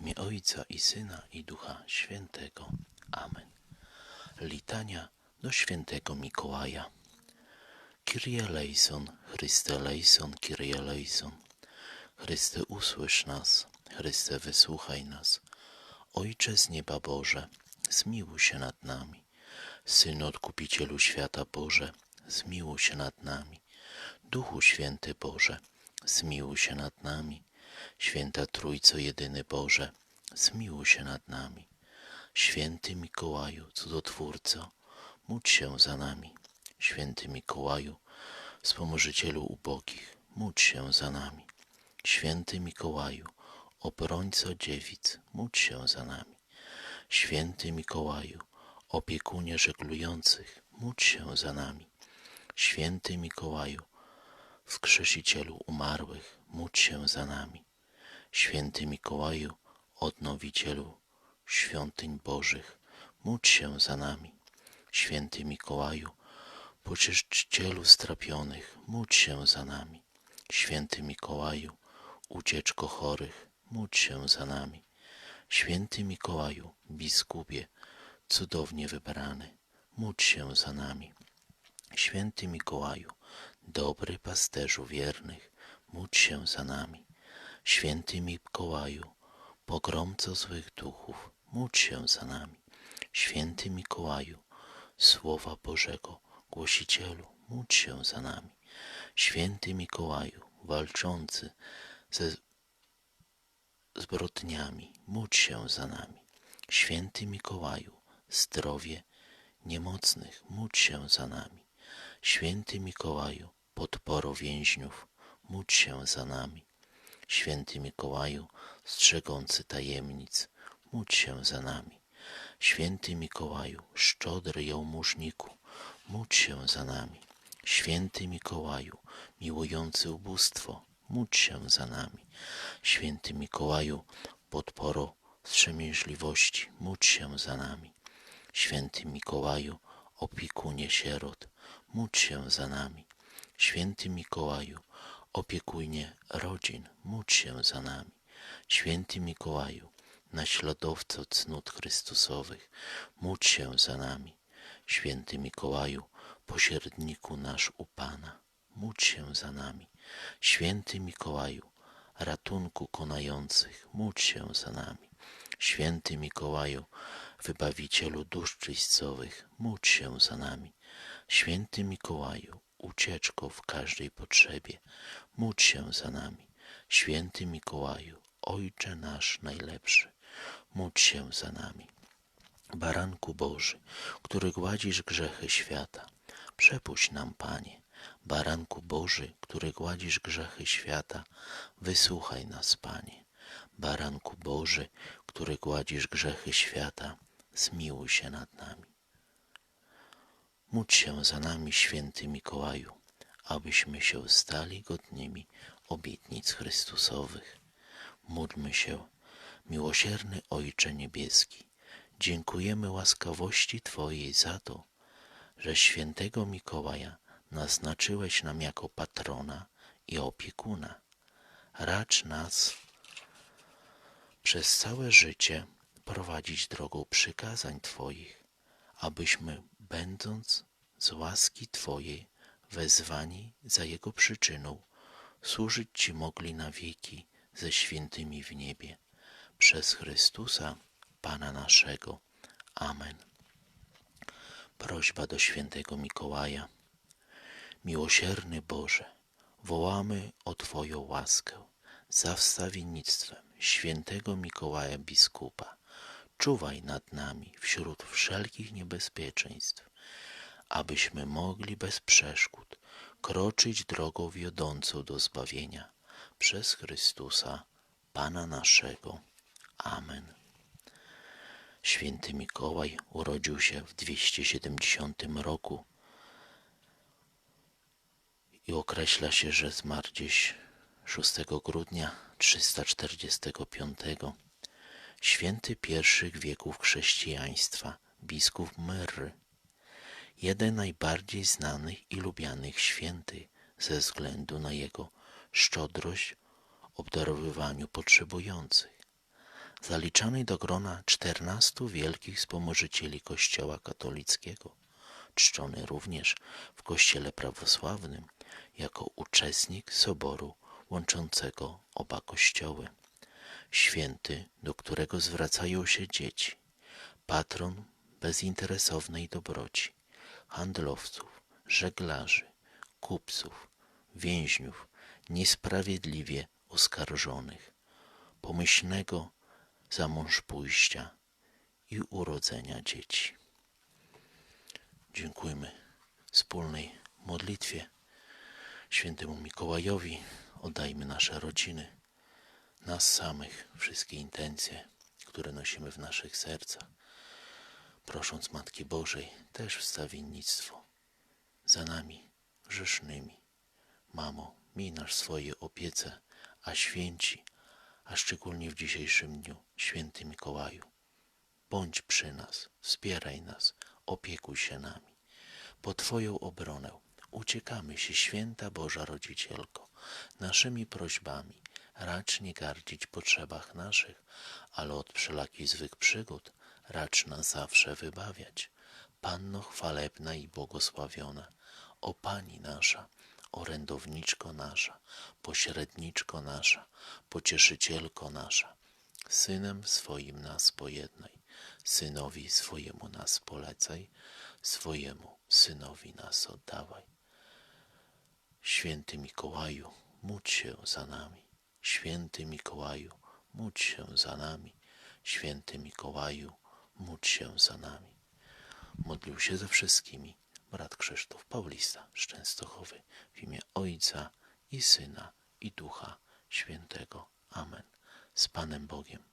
imię Ojca i Syna i Ducha Świętego. Amen. Litania do świętego Mikołaja. Kyrie eleison, Chryste eleison, Kyrie eleison. Chryste usłysz nas, Chryste wysłuchaj nas. Ojcze z nieba Boże, zmiłuj się nad nami. Synu Odkupicielu świata Boże, zmiłuj się nad nami. Duchu Święty Boże, zmiłuj się nad nami. Święta Trójco Jedyny Boże, zmiłuj się nad nami. Święty Mikołaju, cudotwórco, módl się za nami. Święty Mikołaju, wspomożycielu ubogich, módl się za nami. Święty Mikołaju, obrońco dziewic, módl się za nami. Święty Mikołaju, opiekunie żeglujących, módl się za nami. Święty Mikołaju, wskrzesicielu umarłych, módl się za nami. Święty Mikołaju, odnowicielu świątyń Bożych, módl się za nami. Święty Mikołaju, pocieszczycielu strapionych, módl się za nami. Święty Mikołaju, ucieczko chorych, módl się za nami. Święty Mikołaju, biskupie, cudownie wybrany, módl się za nami. Święty Mikołaju, dobry pasterzu wiernych, módl się za nami. Święty Mikołaju, pogromco złych duchów, módl się za nami. Święty Mikołaju, Słowa Bożego, głosicielu, módl się za nami. Święty Mikołaju, walczący ze zbrodniami, módl się za nami. Święty Mikołaju, zdrowie niemocnych, módl się za nami. Święty Mikołaju, podporo więźniów, módl się za nami. Święty Mikołaju, strzegący tajemnic, módl się za nami. Święty Mikołaju, szczodry jałmużniku, módl się za nami. Święty Mikołaju, miłujący ubóstwo, módl się za nami. Święty Mikołaju, podporo wstrzemięźliwości, módl się za nami. Święty Mikołaju, opiekunie sierot, módl się za nami. Święty Mikołaju, opiekunie rodzin, módl się za nami. Święty Mikołaju, naśladowco cnót Chrystusowych, módl się za nami. Święty Mikołaju, pośredniku nasz u Pana, módl się za nami. Święty Mikołaju, ratunku konających, módl się za nami. Święty Mikołaju, wybawicielu dusz czyścowych, módl się za nami. Święty Mikołaju, ucieczko w każdej potrzebie, módl się za nami. Święty Mikołaju, Ojcze nasz najlepszy, módl się za nami. Baranku Boży, który gładzisz grzechy świata, przepuść nam, Panie. Baranku Boży, który gładzisz grzechy świata, wysłuchaj nas, Panie. Baranku Boży, który gładzisz grzechy świata, zmiłuj się nad nami. Módl się za nami, święty Mikołaju, abyśmy się stali godnymi obietnic Chrystusowych. Módlmy się, miłosierny Ojcze Niebieski, dziękujemy łaskawości Twojej za to, że świętego Mikołaja naznaczyłeś nam jako patrona i opiekuna. Racz nas przez całe życie prowadzić drogą przykazań Twoich, abyśmy, będąc z łaski Twojej wezwani za Jego przyczyną, służyć Ci mogli na wieki ze świętymi w niebie. Przez Chrystusa, Pana naszego. Amen. Prośba do świętego Mikołaja. Miłosierny Boże, wołamy o Twoją łaskę za wstawiennictwem świętego Mikołaja biskupa. Czuwaj nad nami wśród wszelkich niebezpieczeństw, abyśmy mogli bez przeszkód kroczyć drogą wiodącą do zbawienia przez Chrystusa, Pana naszego. Amen. Święty Mikołaj urodził się w 270 roku i określa się, że zmarł gdzieś 6 grudnia 345. Święty pierwszych wieków chrześcijaństwa, biskup Myrry, jeden najbardziej znanych i lubianych świętych ze względu na jego szczodrość obdarowywaniu potrzebujących. zaliczanej do grona czternastu wielkich wspomożycieli Kościoła katolickiego, czczony również w Kościele prawosławnym jako uczestnik soboru łączącego oba kościoły. Święty, do którego zwracają się dzieci, patron bezinteresownej dobroci, handlowców, żeglarzy, kupców, więźniów niesprawiedliwie oskarżonych, pomyślnego za mąż pójścia i urodzenia dzieci. Dziękujmy wspólnej modlitwie świętemu Mikołajowi. Oddajmy nasze rodziny, nas samych, wszystkie intencje, które nosimy w naszych sercach, prosząc Matki Bożej też wstawiennictwo za nami grzesznymi. Mamo, miej nasz swoje opiece, a święci, a szczególnie w dzisiejszym dniu, święty Mikołaju, bądź przy nas, wspieraj nas, opiekuj się nami. Po Twoją obronę uciekamy się, święta Boża Rodzicielko, naszymi prośbami. Racz nie gardzić potrzebach naszych, ale od wszelakich złych przygód racz nas zawsze wybawiać. Panno chwalebna i błogosławiona, o Pani nasza, orędowniczko nasza, pośredniczko nasza, pocieszycielko nasza, Synem swoim nas pojednaj, Synowi swojemu nas polecaj, swojemu Synowi nas oddawaj. Święty Mikołaju, módl się za nami. Święty Mikołaju, módl się za nami. Święty Mikołaju, módl się za nami. Modlił się ze wszystkimi brat Krzysztof Paulista z Częstochowy w imię Ojca i Syna i Ducha Świętego. Amen. Z Panem Bogiem.